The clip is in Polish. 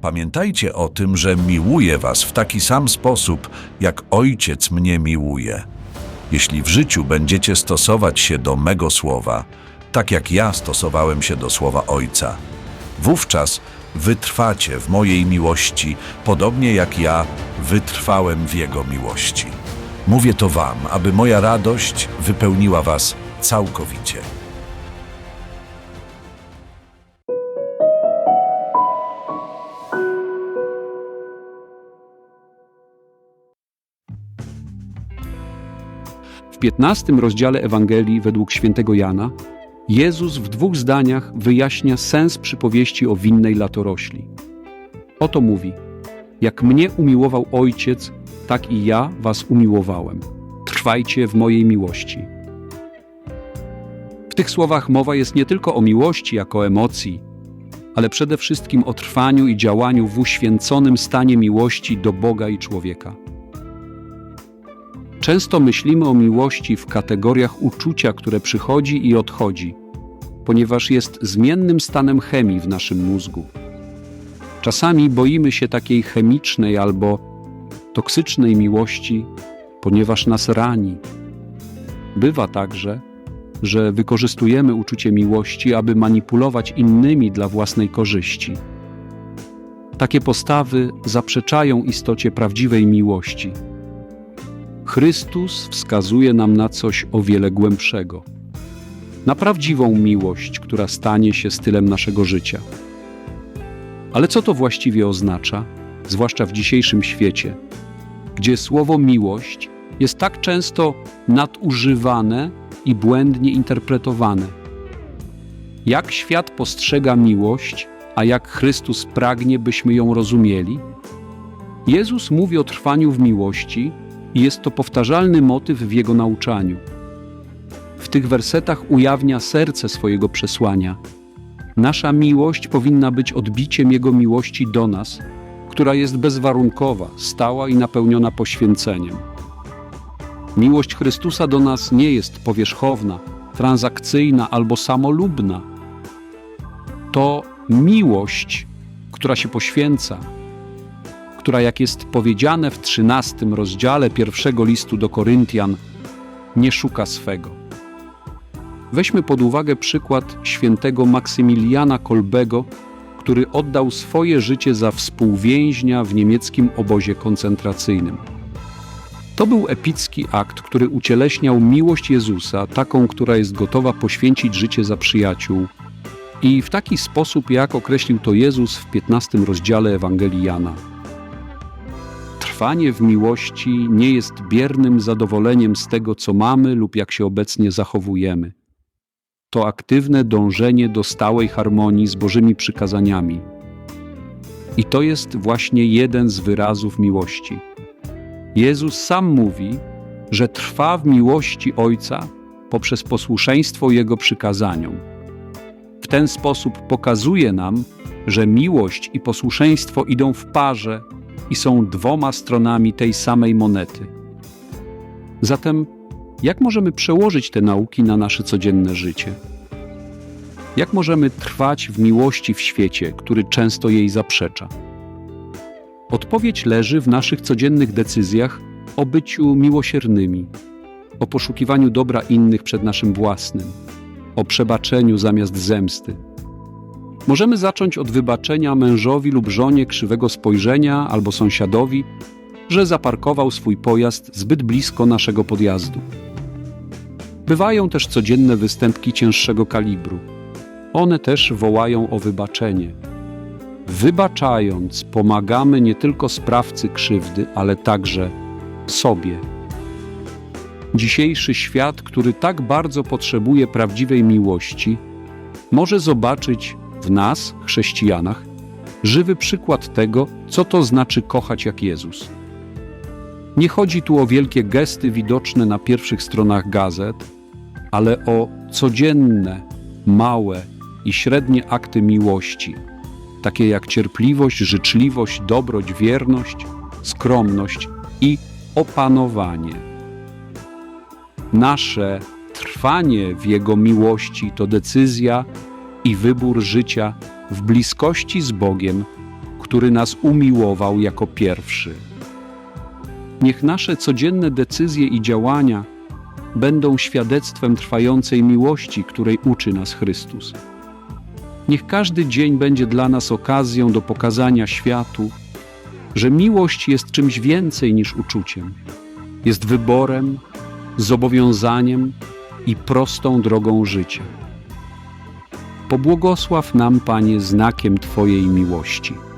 Pamiętajcie o tym, że miłuję was w taki sam sposób, jak Ojciec mnie miłuje. Jeśli w życiu będziecie stosować się do mego słowa, tak jak ja stosowałem się do słowa Ojca, wówczas wytrwacie w mojej miłości, podobnie jak ja wytrwałem w Jego miłości. Mówię to Wam, aby moja radość wypełniła Was całkowicie. 15 rozdziale Ewangelii według świętego Jana Jezus w dwóch zdaniach wyjaśnia sens przypowieści o winnej latorośli. Oto mówi: Jak mnie umiłował Ojciec, tak i ja was umiłowałem. Trwajcie w mojej miłości. W tych słowach mowa jest nie tylko o miłości jako emocji, ale przede wszystkim o trwaniu i działaniu w uświęconym stanie miłości do Boga i człowieka. Często myślimy o miłości w kategoriach uczucia, które przychodzi i odchodzi, ponieważ jest zmiennym stanem chemii w naszym mózgu. Czasami boimy się takiej chemicznej albo toksycznej miłości, ponieważ nas rani. Bywa także, że wykorzystujemy uczucie miłości, aby manipulować innymi dla własnej korzyści. Takie postawy zaprzeczają istocie prawdziwej miłości. Chrystus wskazuje nam na coś o wiele głębszego. Na prawdziwą miłość, która stanie się stylem naszego życia. Ale co to właściwie oznacza, zwłaszcza w dzisiejszym świecie, gdzie słowo miłość jest tak często nadużywane i błędnie interpretowane? Jak świat postrzega miłość, a jak Chrystus pragnie, byśmy ją rozumieli? Jezus mówi o trwaniu w miłości i jest to powtarzalny motyw w jego nauczaniu. W tych wersetach ujawnia serce swojego przesłania. Nasza miłość powinna być odbiciem Jego miłości do nas, która jest bezwarunkowa, stała i napełniona poświęceniem. Miłość Chrystusa do nas nie jest powierzchowna, transakcyjna albo samolubna. To miłość, która się poświęca, która, jak jest powiedziane w trzynastym rozdziale pierwszego listu do Koryntian, nie szuka swego. Weźmy pod uwagę przykład świętego Maksymiliana Kolbego, który oddał swoje życie za współwięźnia w niemieckim obozie koncentracyjnym. To był epicki akt, który ucieleśniał miłość Jezusa, taką, która jest gotowa poświęcić życie za przyjaciół. I w taki sposób, jak określił to Jezus w 15 rozdziale Ewangelii Jana. Trwanie w miłości nie jest biernym zadowoleniem z tego, co mamy lub jak się obecnie zachowujemy. To aktywne dążenie do stałej harmonii z Bożymi przykazaniami. I to jest właśnie jeden z wyrazów miłości. Jezus sam mówi, że trwa w miłości Ojca poprzez posłuszeństwo Jego przykazaniom. W ten sposób pokazuje nam, że miłość i posłuszeństwo idą w parze i są dwoma stronami tej samej monety. Zatem, jak możemy przełożyć te nauki na nasze codzienne życie? Jak możemy trwać w miłości w świecie, który często jej zaprzecza? Odpowiedź leży w naszych codziennych decyzjach o byciu miłosiernymi, o poszukiwaniu dobra innych przed naszym własnym, o przebaczeniu zamiast zemsty. Możemy zacząć od wybaczenia mężowi lub żonie krzywego spojrzenia albo sąsiadowi, że zaparkował swój pojazd zbyt blisko naszego podjazdu. Bywają też codzienne występki cięższego kalibru. One też wołają o wybaczenie. Wybaczając, pomagamy nie tylko sprawcy krzywdy, ale także sobie. Dzisiejszy świat, który tak bardzo potrzebuje prawdziwej miłości, może zobaczyć w nas, chrześcijanach, żywy przykład tego, co to znaczy kochać jak Jezus. Nie chodzi tu o wielkie gesty widoczne na pierwszych stronach gazet, ale o codzienne, małe i średnie akty miłości, takie jak cierpliwość, życzliwość, dobroć, wierność, skromność i opanowanie. Nasze trwanie w Jego miłości to decyzja i wybór życia w bliskości z Bogiem, który nas umiłował jako pierwszy. Niech nasze codzienne decyzje i działania będą świadectwem trwającej miłości, której uczy nas Chrystus. Niech każdy dzień będzie dla nas okazją do pokazania światu, że miłość jest czymś więcej niż uczuciem. Jest wyborem, zobowiązaniem i prostą drogą życia. Pobłogosław nam, Panie, znakiem Twojej miłości.